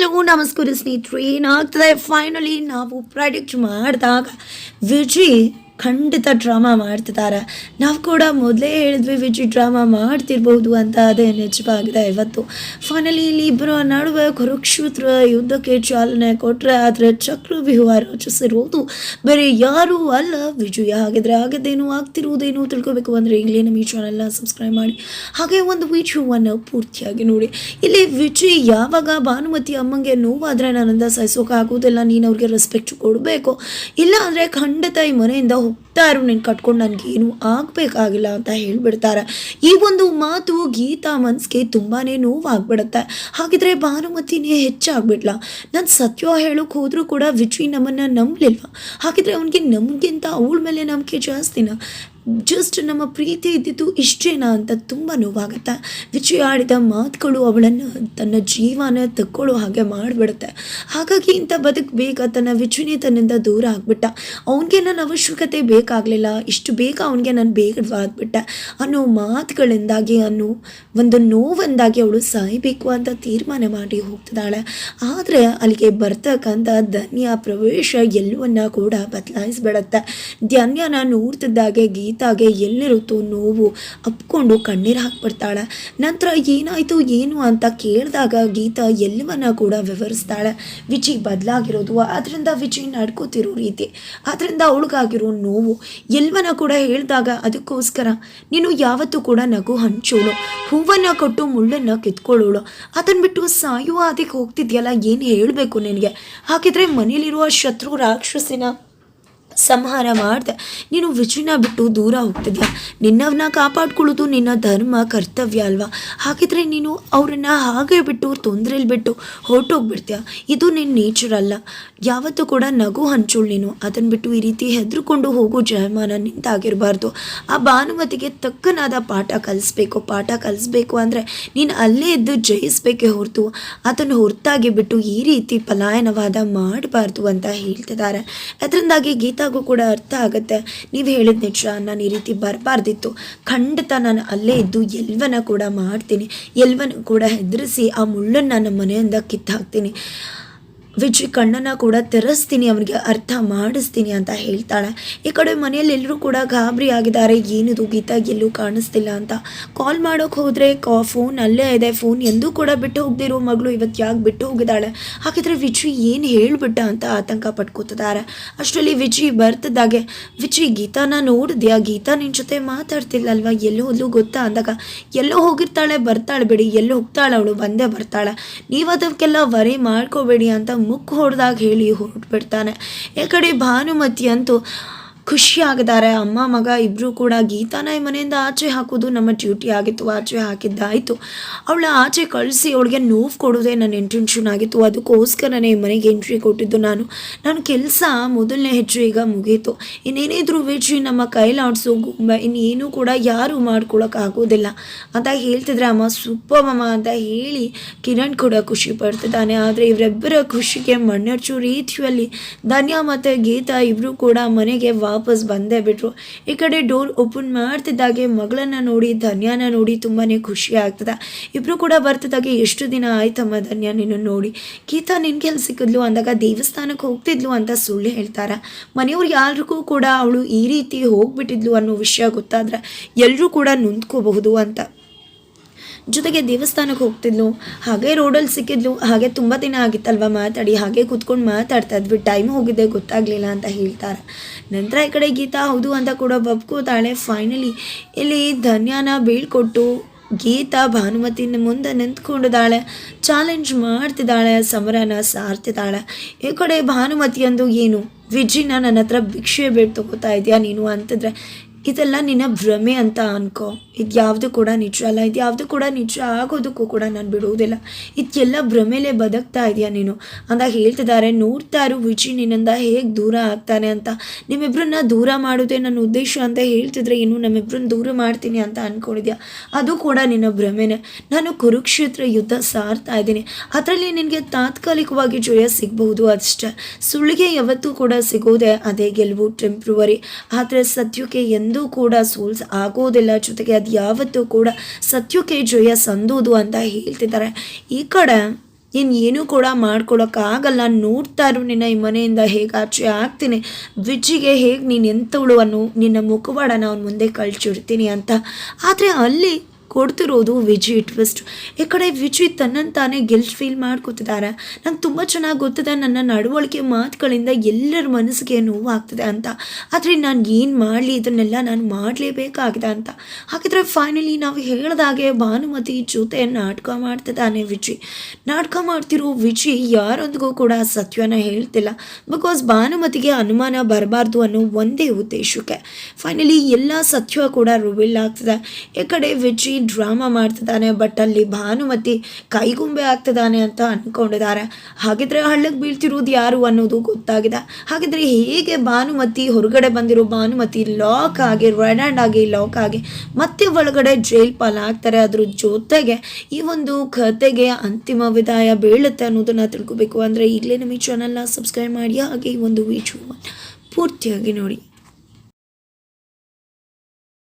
Hello ನಮಸ್ಕಾರ ಸ್ನೇಹಿತರೆ ಏನಾಗ್ತದೆ ಫೈನಲಿ ನಾವು ಪ್ರಾಡಕ್ಟ್ ಮಾಡಿದಾಗ ವಿಜಯ್ ಖಂಡಿತ ಡ್ರಾಮಾ ಮಾಡ್ತಿದ್ದಾರೆ. ನಾವು ಕೂಡ ಮೊದಲೇ ಹೇಳಿದ್ವಿ ವಿಜಿ ಡ್ರಾಮಾ ಮಾಡ್ತಿರ್ಬೋದು ಅಂತ, ಅದೇ ನಿಜವಾಗಿದೆ ಇವತ್ತು. ಫೈನಲಿ ಇಲ್ಲಿ ಇಬ್ಬರ ನಡುವೆ ಕುರುಕ್ಷೇತ್ರ ಯುದ್ಧಕ್ಕೆ ಚಾಲನೆ ಕೊಟ್ಟರೆ ಆದರೆ ಚಕ್ರವ್ಯೂಹ ರಚಿಸಿರುವುದು ಬೇರೆ ಯಾರೂ ಅಲ್ಲ. ವಿಜಯ ಹಾಗಿದ್ರೆ ಆಗಿದ್ದೇನು ಆಗ್ತಿರುವುದೇನು ತಿಳ್ಕೊಬೇಕು ಅಂದರೆ ಈಗಲೇ ನಮ್ಮ ಈ ಚಾನೆಲ್ನ ಸಬ್ಸ್ಕ್ರೈಬ್ ಮಾಡಿ. ಹಾಗೆ ಒಂದು ವಿಡಿಯೋವನ್ನು ಪೂರ್ತಿಯಾಗಿ ನೋಡಿ. ಇಲ್ಲಿ ವಿಜಯ್ ಯಾವಾಗ ಭಾನುಮತಿ ಅಮ್ಮಂಗೆ ನೋವಾದರೆ ನನ್ನಿಂದ ಸಹಿಸೋಕ್ಕಾಗೋದಿಲ್ಲ ನೀನು ಅವ್ರಿಗೆ ರೆಸ್ಪೆಕ್ಟ್ ಕೊಡಬೇಕು. ಇಲ್ಲ ಅಂದರೆ ಖಂಡಿತ ಈ ಮನೆಯಿಂದ ಹೋಗ್ತಾರು ನೀನು ಕಟ್ಕೊಂಡು ನನಗೇನು ಆಗಬೇಕಾಗಿಲ್ಲ ಅಂತ ಹೇಳ್ಬಿಡ್ತಾರೆ. ಈ ಒಂದು ಮಾತು ಗೀತಾ ಮನಸ್ಸಿಗೆ ತುಂಬಾ ನೋವಾಗ್ಬಿಡುತ್ತೆ. ಹಾಗಿದ್ರೆ ಭಾನುಮತಿನೇ ಹೆಚ್ಚಾಗ್ಬಿಡ್ಲ ನಾನು ಸತ್ಯ ಹೇಳೋಕೆ ಹೋದರೂ ಕೂಡ ವಿಜಯ್ ನಮ್ಮನ್ನು ನಂಬಲಿಲ್ವ? ಹಾಗಿದ್ರೆ ಅವನಿಗೆ ನಮಗಿಂತ ಅವಳ ಮೇಲೆ ನಂಬಿಕೆ ಜಾಸ್ತಿನ? ಜಸ್ಟ್ ನಮ್ಮ ಪ್ರೀತಿ ಇದ್ದಿದ್ದು ಇಷ್ಟೇನಾ ಅಂತ ತುಂಬ ನೋವಾಗುತ್ತೆ. ವಿಜಯ್ ಆಡಿದ ಮಾತುಗಳು ಅವಳನ್ನು, ತನ್ನ ಜೀವನ ತಕ್ಕೊಳ್ಳೋ ಹಾಗೆ ಮಾಡಿಬಿಡುತ್ತೆ. ಹಾಗಾಗಿ ಇಂಥ ಬದುಕಬೇಕ ತನ್ನ ವಿಜಯನೇ ತನ್ನಿಂದ ದೂರ ಆಗಿಬಿಟ್ಟ. ಅವನಿಗೆ ನನ್ನ ಅವಶ್ಯಕತೆ ಬೇಕಾಗಲಿಲ್ಲ. ಇಷ್ಟು ಬೇಗ ಅವನಿಗೆ ನಾನು ಬೇಗವಾಗ್ಬಿಟ್ಟೆ. ಅನ್ನೋ ಮಾತುಗಳಿಂದಾಗಿ, ಅನ್ನೋ ಒಂದು ನೋವಂದಾಗಿ ಅವಳು ಸಾಯಬೇಕು ಅಂತ ತೀರ್ಮಾನ ಮಾಡಿ ಹೋಗ್ತಿದ್ದಾಳೆ. ಆದರೆ ಅಲ್ಲಿಗೆ ಬರ್ತಕ್ಕಂಥ ಧನ್ಯ ಪ್ರವೇಶ ಎಲ್ಲವನ್ನ ಕೂಡ ಬದಲಾಯಿಸ್ಬಿಡತ್ತೆ. ಧನ್ಯನ ನೋಡ್ತಿದ್ದಾಗೆ ಗೀತಾಗೆ ಎಲ್ಲಿರುತ್ತೋ ನೋವು ಅಪ್ಕೊಂಡು ಕಣ್ಣೀರು ಹಾಕ್ಬಿಡ್ತಾಳೆ. ನಂತರ ಏನಾಯಿತು, ಏನು ಅಂತ ಕೇಳಿದಾಗ ಗೀತಾ ಎಲ್ಲವನ್ನ ಕೂಡ ವಿವರಿಸ್ತಾಳೆ. ವಿಜಿ ಬದಲಾಗಿರೋದು ಅದರಿಂದ ವಿಜಿ ನಡ್ಕೋತಿರೋ ರೀತಿ. ಅದರಿಂದ ಅವಳಿಗಾಗಿರೋ ನೋವು ಎಲ್ಲವನ್ನ ಕೂಡ ಹೇಳಿದಾಗ ಅದಕ್ಕೋಸ್ಕರ ನೀನು ಯಾವತ್ತೂ ಕೂಡ ನಗು ಹಂಚೋಳು. ಹೂವನ್ನು ಕೊಟ್ಟು ಮುಳ್ಳನ್ನು ಕಿತ್ಕೊಳ್ಳೋಳು. ಅದನ್ನು ಬಿಟ್ಟು ಸಾಯುವ ಅದಕ್ಕೆ ಹೋಗ್ತಿದ್ಯಲ್ಲ, ಏನು ಹೇಳಬೇಕು ನಿನಗೆ? ಹಾಗಿದ್ರೆ ಮನೇಲಿರುವ ಶತ್ರು ರಾಕ್ಷಸಿನ ಸಂಹಾರ ಮಾಡಿದೆ. ನೀನು ವಿಜಯನ ಬಿಟ್ಟು ದೂರ ಹೋಗ್ತಿದ್ಯಾ? ನಿನ್ನವನ್ನ ಕಾಪಾಡ್ಕೊಳ್ಳೋದು ನಿನ್ನ ಧರ್ಮ, ಕರ್ತವ್ಯ ಅಲ್ವಾ? ಹಾಗಿದ್ರೆ ನೀನು ಅವರನ್ನ ಹಾಗೆ ಬಿಟ್ಟು, ತೊಂದರೆಲಿ ಬಿಟ್ಟು ಹೊರಟೋಗ್ಬಿಡ್ತೀಯ? ಇದು ನಿನ್ನ ನೇಚರ್ ಅಲ್ಲ. ಯಾವತ್ತೂ ಕೂಡ ನಗು ಹಂಚೋಳು ನೀನು. ಅದನ್ನು ಬಿಟ್ಟು ಈ ರೀತಿ ಹೆದರ್ಕೊಂಡು ಹೋಗೋ ಜಯಮಾನ, ನಿಂತಾಗಿರಬಾರ್ದು. ಆ ಭಾನುಮತಿಗೆ ತಕ್ಕನಾದ ಪಾಠ ಕಲಿಸ್ಬೇಕು. ಪಾಠ ಕಲಿಸ್ಬೇಕು ಅಂದರೆ ನೀನು ಅಲ್ಲೇ ಇದ್ದು ಜಯಿಸ್ಬೇಕೇ ಹೊರತು. ಅದನ್ನು ಹೊರತಾಗಿ ಬಿಟ್ಟು ಈ ರೀತಿ ಪಲಾಯನವಾದ ಮಾಡಬಾರ್ದು ಅಂತ ಹೇಳ್ತಿದ್ದಾರೆ ಅದರಿಂದಾಗಿ ಗೀತಾಗೂ ಕೂಡ ಅರ್ಥ ಆಗುತ್ತೆ. ನೀವು ಹೇಳಿದ ನಿಜ, ನಾನು ಈ ರೀತಿ ಬರಬಾರ್ದಿತ್ತು. ಖಂಡಿತ ನಾನು ಅಲ್ಲೇ ಇದ್ದು ಎಲ್ವನ ಕೂಡ ಮಾಡ್ತೀನಿ. ಎಲ್ವನ ಕೂಡ ಹೆದರಿಸಿ ಆ ಮುಳ್ಳನ್ನು ನಮ್ಮ ಮನೆಯಿಂದ ಕಿತ್ತಾಕ್ತೀನಿ. ವಿಜಯ್ ಕಣ್ಣನ್ನು ಕೂಡ ತೆರೆಸ್ತೀನಿ, ಅವನಿಗೆ ಅರ್ಥ ಮಾಡಿಸ್ತೀನಿ ಅಂತ ಹೇಳ್ತಾಳೆ. ಈ ಕಡೆ ಮನೆಯಲ್ಲಿ ಎಲ್ಲರೂ ಕೂಡ ಗಾಬರಿ ಆಗಿದ್ದಾರೆ. ಏನಿದು, ಗೀತಾ ಎಲ್ಲೂ ಕಾಣಿಸ್ತಿಲ್ಲ ಅಂತ. ಕಾಲ್ ಮಾಡೋಕೆ ಹೋದರೆ ಕಾ, ಫೋನ್ ಅಲ್ಲೇ ಇದೆ. ಫೋನ್ ಎಂದೂ ಕೂಡ ಬಿಟ್ಟು ಹೋಗ್ದಿರೋ ಮಗಳು ಇವತ್ತು ಯಾಕೆ ಬಿಟ್ಟು ಹೋಗಿದ್ದಾಳೆ? ಹಾಗಿದ್ರೆ ವಿಜಿ ಏನು ಹೇಳಿಬಿಟ್ಟ ಅಂತ ಆತಂಕ ಪಟ್ಕೋತಿದ್ದಾರೆ. ಅಷ್ಟರಲ್ಲಿ ವಿಜಿ ಬರ್ತಿದ್ದಾಗೆ ವಿಜಿ, ಗೀತಾನ ನೋಡಿದ್ಯಾ? ಗೀತಾ ನಿನ್ನ ಜೊತೆ ಮಾತಾಡ್ತಿಲ್ಲಲ್ವಾ ಎಲ್ಲೋ ಹೋದ್ಲು ಗೊತ್ತಾ ಅಂದಾಗ, ಎಲ್ಲೋ ಹೋಗಿರ್ತಾಳೆ, ಬರ್ತಾಳೆ ಬಿಡಿ. ಎಲ್ಲೋ ಹೋಗ್ತಾಳೆ ಅವಳು? ಬಂದೇ ಬರ್ತಾಳೆ. ನೀವು ಅದಕ್ಕೆಲ್ಲ ವರಿ ಮಾಡ್ಕೋಬೇಡಿ ಅಂತ ಮುಕ್ಕು ಹೊಡೆದಾಗ ಹೇಳಿ ಹೊರಟ್ಬಿಡ್ತಾನೆ ಈ ಕಡೆ ಭಾನುಮತಿ ಅಂತೂ ಖುಷಿ ಆಗಿದ್ದಾರೆ ಅಮ್ಮ, ಮಗ ಇಬ್ಬರು ಕೂಡ ಗೀತಾನ ಈ ಮನೆಯಿಂದ ಆಚೆ ಹಾಕೋದು ನಮ್ಮ ಡ್ಯೂಟಿ ಆಗಿತ್ತು, ಆಚೆ ಹಾಕಿದ್ದಾಯಿತು. ಅವಳ ಆಚೆ ಕಳಿಸಿ ಅವಳಿಗೆ ನೋವು ಕೊಡೋದೇ ನನ್ನ ಇಂಟೆನ್ಷನ್ ಆಗಿತ್ತು. ಅದಕ್ಕೋಸ್ಕರನೇ ಈ ಮನೆಗೆ ಎಂಟ್ರಿ ಕೊಟ್ಟಿದ್ದು ನಾನು. ನನ್ನ ಕೆಲಸ ಮೊದಲನೇ ಹೆಜ್ಜೆ ಈಗ ಮುಗೀತು. ಇನ್ನೇನಿದ್ರು ವೆಜ್ಜಿ ನಮ್ಮ ಕೈಲಾಡಿಸೋ ಇನ್ನೇನು ಕೂಡ ಯಾರು ಮಾಡ್ಕೊಳಕ್ಕಾಗೋದಿಲ್ಲ ಅಂತ ಹೇಳ್ತಿದ್ರೆ ಅಮ್ಮ ಸುಪ್ಪಮ್ಮ ಅಂತ ಹೇಳಿ ಕಿರಣ್ ಕೂಡ ಖುಷಿ ಪಡ್ತಿದ್ದಾನೆ. ಆದರೆ ಇವರಿಬ್ಬರ ಖುಷಿಗೆ ಮಣ್ಣರ್ಚು ರೀತಿಯಲ್ಲಿ ಧನ್ಯ ಮತ್ತು ಗೀತಾ ಇಬ್ಬರು ಕೂಡ ಮನೆಗೆ ವಾಪಸ್ ಬಂದೇ ಬಿಟ್ರು. ಈ ಕಡೆ ಡೋರ್ ಓಪನ್ ಮಾಡ್ತಿದ್ದಾಗೆ, ಮಗಳನ್ನ ನೋಡಿ, ಧನ್ಯಾನ ನೋಡಿ ತುಂಬಾ ಖುಷಿ ಆಗ್ತದೆ. ಇಬ್ಬರು ಕೂಡ ಬರ್ತಿದ್ದಾಗೆ ಎಷ್ಟು ದಿನ ಆಯ್ತಮ್ಮ ಧನ್ಯ, ನಿನ್ನ ನೋಡಿ. ಗೀತಾ ನಿನ್ಗೆಲ್ಲಿ ಸಿಕ್ಕಿದ್ಲು? ಅಂದಾಗ ದೇವಸ್ಥಾನಕ್ಕೆ ಹೋಗ್ತಿದ್ಲು ಅಂತ ಸುಳ್ಳು ಹೇಳ್ತಾರೆ. ಮನೆಯವ್ರು ಯಾರಿಗೂ ಕೂಡ ಅವಳು ಈ ರೀತಿ ಹೋಗ್ಬಿಟ್ಟಿದ್ಲು ಅನ್ನೋ ವಿಷಯ ಗೊತ್ತಾದ್ರೆ ಎಲ್ಲರೂ ಕೂಡ ನೊಂದ್ಕೋಬಹುದು ಅಂತ. ಜೊತೆಗೆ ದೇವಸ್ಥಾನಕ್ಕೆ ಹೋಗ್ತಿದ್ಲು. ಹಾಗೆ ರೋಡಲ್ಲಿ ಸಿಕ್ಕಿದ್ಲು. ಹಾಗೆ ತುಂಬ ದಿನ ಆಗಿತ್ತಲ್ವ ಮಾತಾಡಿ. ಹಾಗೆ ಕೂತ್ಕೊಂಡು ಮಾತಾಡ್ತಾ ಇದ್ವಿ. ಟೈಮ್ ಹೋಗಿದೆ, ಗೊತ್ತಾಗಲಿಲ್ಲ ಅಂತ ಹೇಳ್ತಾರೆ. ನಂತರ ಈ ಕಡೆ ಗೀತಾ, ಹೌದು ಅಂತ ಕೂಡ ಬಬ್ಕೋತಾಳೆ. ಫೈನಲಿ ಇಲ್ಲಿ ಧನ್ಯನ ಬೀಳ್ಕೊಟ್ಟು ಗೀತಾ ಭಾನುಮತಿನ ಮುಂದೆ ನಿಂತ್ಕೊಂಡಿದ್ದಾಳೆ. ಚಾಲೆಂಜ್ ಮಾಡ್ತಿದ್ದಾಳೆ. ಸಮರನ ಸಾರ್ತಿದ್ದಾಳೆ. ಈ ಕಡೆ ಭಾನುಮತಿ ಅಂದು ಏನು? ವಿಜಿನ ನನ್ನ ಹತ್ರ ಭಿಕ್ಷೆ ಬೇಡ ತಗೋತಾ ಇದೆಯಾ ನೀನು ಅಂತಂದರೆ ಇದೆಲ್ಲ ನಿನ್ನ ಭ್ರಮೆ ಅಂತ ಅನ್ಕೋ. ಇದು ಯಾವುದು ಕೂಡ ನಿಜ ಅಲ್ಲ. ಇದು ಯಾವುದು ಕೂಡ ನಿಜ ಆಗೋದಕ್ಕೂ ಕೂಡ ನಾನು ಬಿಡುವುದಿಲ್ಲ. ಇದೆಲ್ಲ ಭ್ರಮೆಲೆ ಬದುಕ್ತಾ ಇದೆಯಾ ನೀನು? ಅಂತ ಹೇಳ್ತಿದ್ದಾರೆ ನೋಡ್ತಾ ಇರು ವಿಜಿ ನಿನ್ನಿಂದ ಹೇಗೆ ದೂರ ಆಗ್ತಾನೆ ಅಂತ. ನಿಮ್ಮಿಬ್ಬರನ್ನ ದೂರ ಮಾಡೋದೇ ನನ್ನ ಉದ್ದೇಶ ಅಂತ ಹೇಳ್ತಿದ್ರೆ ಇನ್ನು ನಮ್ಮಿಬ್ಬರನ್ನ ದೂರ ಮಾಡ್ತೀನಿ ಅಂತ ಅಂದ್ಕೊಂಡಿದ್ಯಾ ಅದು ಕೂಡ ನಿನ್ನ ಭ್ರಮೆನೇ. ನಾನು ಕುರುಕ್ಷೇತ್ರ ಯುದ್ಧ ಸಾರ್ತಾ ಇದ್ದೀನಿ. ಅದರಲ್ಲಿ ನಿನಗೆ ತಾತ್ಕಾಲಿಕವಾಗಿ ಜಯ ಸಿಗಬಹುದು ಅಷ್ಟೇ. ಸುಳ್ಳಿಗೆ ಯಾವತ್ತೂ ಕೂಡ ಸಿಗೋದೆ ಅದೇ ಗೆಲುವು ಟೆಂಪ್ರವರಿ ಆದರೆ ಸತ್ಯಕ್ಕೆ ಎಂದೂ ಕೂಡ ಸೋಲ್ಸ್ ಆಗೋದಿಲ್ಲ. ಜೊತೆಗೆ ಅದು ಯಾವತ್ತೂ ಕೂಡ ಸತ್ಯಕ್ಕೆ ಜಯ ಸಂದೋದು ಅಂತ ಹೇಳ್ತಿದ್ದಾರೆ. ಈ ಕಡೆ ನೀನು ಏನೂ ಕೂಡ ಮಾಡ್ಕೊಳ್ಳೋಕ್ಕಾಗಲ್ಲ ನೋಡ್ತಾ ಇರು ನಿನ್ನ ಈ ಮನೆಯಿಂದ ಹೇಗೆ ಆಚೆ ಆಗ್ತೀನಿ. ವಿಜಿಗೆ ಹೇಗೆ ನೀನು ಎಂಥವಳು ಅನ್ನೋ ನಿನ್ನ ಮುಖವಾಡನ ನಾನು ಮುಂದೆ ಕಳ್ಚಿಡ್ತೀನಿ ಅಂತ. ಆದರೆ ಅಲ್ಲಿ ಕೊಡ್ತಿರೋದು ವಿಜಿ ಟ್ವಿಸ್ಟ್ ಈ ಕಡೆ ವಿಜಿ ತನ್ನನ್ನು ತಾನೇ ಗೆಲ್ಟ್ ಫೀಲ್ ಮಾಡ್ಕೊತಿದ್ದಾರೆ ನಂಗೆ ತುಂಬ ಚೆನ್ನಾಗಿ ಗೊತ್ತಿದೆ ನನ್ನ ನಡವಳಿಕೆ ಮಾತುಗಳಿಂದ ಎಲ್ಲರ ಮನಸ್ಸಿಗೆ ನೋವಾಗ್ತಿದೆ ಅಂತ. ಆದರೆ ನಾನು ಏನು ಮಾಡಲಿ? ಇದನ್ನೆಲ್ಲ ನಾನು ಮಾಡಲೇಬೇಕಾಗಿದೆ ಅಂತ. ಹಾಗಿದ್ರೆ ಫೈನಲಿ ನಾವು ಹೇಳಿದಾಗೆ ಭಾನುಮತಿ ಜೊತೆ ನಾಟಕ ಮಾಡ್ತಿದ್ದಾನೆ ವಿಜಿ ನಾಟಕ ಮಾಡ್ತಿರೋ ವಿಜಿ ಯಾರೊಂದಿಗೂ ಕೂಡ ಸತ್ಯನ ಹೇಳ್ತಿಲ್ಲ. ಬಿಕಾಸ್ ಭಾನುಮತಿಗೆ ಅನುಮಾನ ಬರಬಾರ್ದು ಅನ್ನೋ ಒಂದೇ ಉದ್ದೇಶಕ್ಕೆ. ಫೈನಲಿ ಎಲ್ಲ ಸತ್ಯ ಕೂಡ ರಿವೀಲ್ ಆಗ್ತದೆ. ಈ ಕಡೆ ವಿಜಿ ಡ್ರಾಮಾ ಮಾಡ್ತಿದ್ದಾನೆ ಬಟ್ ಅಲ್ಲಿ ಭಾನುಮತಿ ಕೈಗುಂಬೆ ಆಗ್ತಿದ್ದಾನೆ ಅಂತ ಅಂದ್ಕೊಂಡಿದ್ದಾರೆ ಹಾಗಿದ್ರೆ ಹಳ್ಳಕ್ಕೆ ಬೀಳ್ತಿರೋದು ಯಾರು ಅನ್ನೋದು ಗೊತ್ತಾಗಿದೆ. ಹಾಗಿದ್ರೆ ಹೇಗೆ ಭಾನುಮತಿ ಹೊರಗಡೆ ಬಂದಿರೋ ಭಾನುಮತಿ ಲಾಕ್ ಆಗಿ ರೆಡ್ ಆಗಿ ಲಾಕ್ ಆಗಿ ಮತ್ತೆ ಒಳಗಡೆ ಜೈಲ್ ಪಾಲಾಗ್ತಾರೆ ಅದ್ರ ಜೊತೆಗೆ ಈ ಒಂದು ಕತೆಗೆ ಅಂತಿಮ ವಿದಾಯ ಬೀಳುತ್ತೆ ಅನ್ನೋದನ್ನ ತಿಳ್ಕೊಬೇಕು. ಅಂದರೆ ಈಗಲೇ ನಮ್ಮ ಈ ಚಾನಲ್ನ ಸಬ್ಸ್ಕ್ರೈಬ್ ಮಾಡಿ, ಹಾಗೆ ಈ ಒಂದು ವಿಡಿಯೋ ಪೂರ್ತಿಯಾಗಿ ನೋಡಿ.